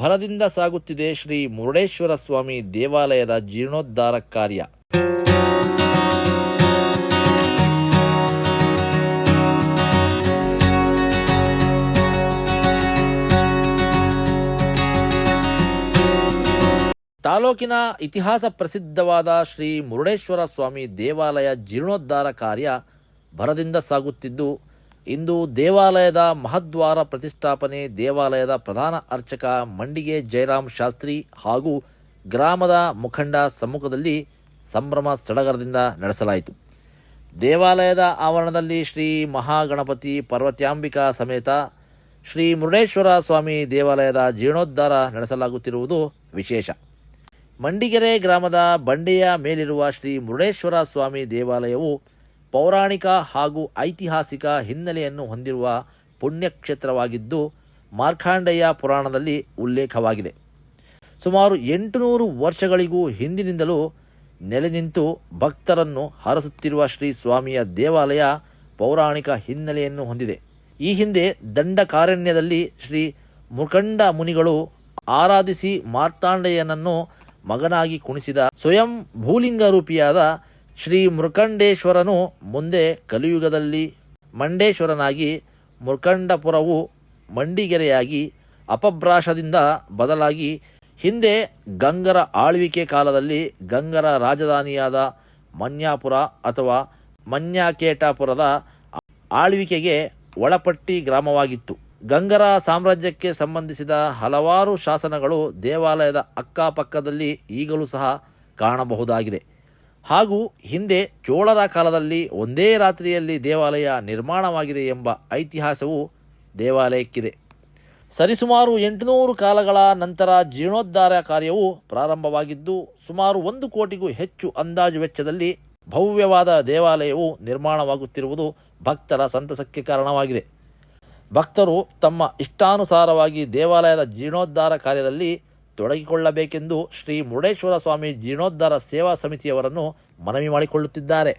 ಭರದಿಂದ ಸಾಗುತ್ತಿದೆ ಶ್ರೀ ಮುರುಡೇಶ್ವರ ಸ್ವಾಮಿ ದೇವಾಲಯದ ಜೀರ್ಣೋದ್ಧಾರ ಕಾರ್ಯ. ತಾಲೂಕಿನ ಇತಿಹಾಸ ಪ್ರಸಿದ್ಧವಾದ ಶ್ರೀ ಮುರುಡೇಶ್ವರ ಸ್ವಾಮಿ ದೇವಾಲಯ ಜೀರ್ಣೋದ್ಧಾರ ಕಾರ್ಯ ಭರದಿಂದ ಸಾಗುತ್ತಿದ್ದು ಇಂದು ದೇವಾಲಯದ ಮಹದ್ವಾರ ಪ್ರತಿಷ್ಠಾಪನೆ, ದೇವಾಲಯದ ಪ್ರಧಾನ ಅರ್ಚಕ ಮಂಡಿಗೆ ಜಯರಾಮ್ ಶಾಸ್ತ್ರಿ ಹಾಗೂ ಗ್ರಾಮದ ಮುಖಂಡ ಸಮ್ಮುಖದಲ್ಲಿ ಸಂಭ್ರಮ ಸಡಗರದಿಂದ ನಡೆಸಲಾಯಿತು. ದೇವಾಲಯದ ಆವರಣದಲ್ಲಿ ಶ್ರೀ ಮಹಾಗಣಪತಿ ಪರ್ವತ್ಯಾಂಬಿಕಾ ಸಮೇತ ಶ್ರೀ ಮುರುಡೇಶ್ವರ ಸ್ವಾಮಿ ದೇವಾಲಯದ ಜೀರ್ಣೋದ್ಧಾರ ನಡೆಸಲಾಗುತ್ತಿರುವುದು ವಿಶೇಷ. ಮಂಡಿಗೆರೆ ಗ್ರಾಮದ ಬಂಡೆಯ ಮೇಲಿರುವ ಶ್ರೀ ಮುರುಡೇಶ್ವರ ಸ್ವಾಮಿ ದೇವಾಲಯವು ಪೌರಾಣಿಕ ಹಾಗೂ ಐತಿಹಾಸಿಕ ಹಿನ್ನೆಲೆಯನ್ನು ಹೊಂದಿರುವ ಪುಣ್ಯಕ್ಷೇತ್ರವಾಗಿದ್ದು, ಮಾರ್ಕಾಂಡೇಯ ಪುರಾಣದಲ್ಲಿ ಉಲ್ಲೇಖವಾಗಿದೆ. ಸುಮಾರು ಎಂಟುನೂರು ವರ್ಷಗಳಿಗೂ ಹಿಂದಿನಿಂದಲೂ ನೆಲೆ ನಿಂತು ಭಕ್ತರನ್ನು ಹರಸುತ್ತಿರುವ ಶ್ರೀ ಸ್ವಾಮಿಯ ದೇವಾಲಯ ಪೌರಾಣಿಕ ಹಿನ್ನೆಲೆಯನ್ನು ಹೊಂದಿದೆ. ಈ ಹಿಂದೆ ದಂಡಕಾರಣ್ಯದಲ್ಲಿ ಶ್ರೀ ಮುಖಂಡ ಮುನಿಗಳು ಆರಾಧಿಸಿ ಮಾರ್ತಾಂಡೆಯನನ್ನು ಮಗನಾಗಿ ಕುಣಿಸಿದ ಸ್ವಯಂ ಭೂಲಿಂಗ ರೂಪಿಯಾದ ಶ್ರೀ ಮೃಕಂಡೇಶ್ವರನು ಮುಂದೆ ಕಲಿಯುಗದಲ್ಲಿ ಮಂಡೇಶ್ವರನಾಗಿ ಮೃಕಂಡಪುರವು ಮಂಡಿಗೆರೆಯಾಗಿ ಅಪಭ್ರಾಶದಿಂದ ಬದಲಾಗಿ ಹಿಂದೆ ಗಂಗರ ಆಳ್ವಿಕೆ ಕಾಲದಲ್ಲಿ ಗಂಗರ ರಾಜಧಾನಿಯಾದ ಮನ್ಯಾಪುರ ಅಥವಾ ಮನ್ಯಾಕೇಟಾಪುರದ ಆಳ್ವಿಕೆಗೆ ಒಳಪಟ್ಟಿ ಗ್ರಾಮವಾಗಿತ್ತು. ಗಂಗರ ಸಾಮ್ರಾಜ್ಯಕ್ಕೆ ಸಂಬಂಧಿಸಿದ ಹಲವಾರು ಶಾಸನಗಳು ದೇವಾಲಯದ ಅಕ್ಕಪಕ್ಕದಲ್ಲಿ ಈಗಲೂ ಸಹ ಕಾಣಬಹುದಾಗಿದೆ. ಹಾಗೂ ಹಿಂದೆ ಚೋಳರ ಕಾಲದಲ್ಲಿ ಒಂದೇ ರಾತ್ರಿಯಲ್ಲಿ ದೇವಾಲಯ ನಿರ್ಮಾಣವಾಗಿದೆ ಎಂಬ ಐತಿಹಾಸವು ದೇವಾಲಯಕ್ಕಿದೆ. ಸರಿಸುಮಾರು ಎಂಟುನೂರು ಕಾಲಗಳ ನಂತರ ಜೀರ್ಣೋದ್ಧಾರ ಕಾರ್ಯವು ಪ್ರಾರಂಭವಾಗಿದ್ದು, ಸುಮಾರು ಒಂದು ಕೋಟಿಗೂ ಹೆಚ್ಚು ಅಂದಾಜು ವೆಚ್ಚದಲ್ಲಿ ಭವ್ಯವಾದ ದೇವಾಲಯವು ನಿರ್ಮಾಣವಾಗುತ್ತಿರುವುದು ಭಕ್ತರ ಸಂತಸಕ್ಕೆ ಕಾರಣವಾಗಿದೆ. ಭಕ್ತರು ತಮ್ಮ ಇಷ್ಟಾನುಸಾರವಾಗಿ ದೇವಾಲಯದ ಜೀರ್ಣೋದ್ಧಾರ ಕಾರ್ಯದಲ್ಲಿ ತೊಡಗಿಕೊಳ್ಳಬೇಕೆಂದು ಶ್ರೀ ಮುರುಡೇಶ್ವರ ಸ್ವಾಮಿ ಜೀರ್ಣೋದ್ಧಾರ ಸೇವಾ ಸಮಿತಿಯವರನ್ನು ಮನವಿ ಮಾಡಿಕೊಳ್ಳುತ್ತಿದ್ದಾರೆ.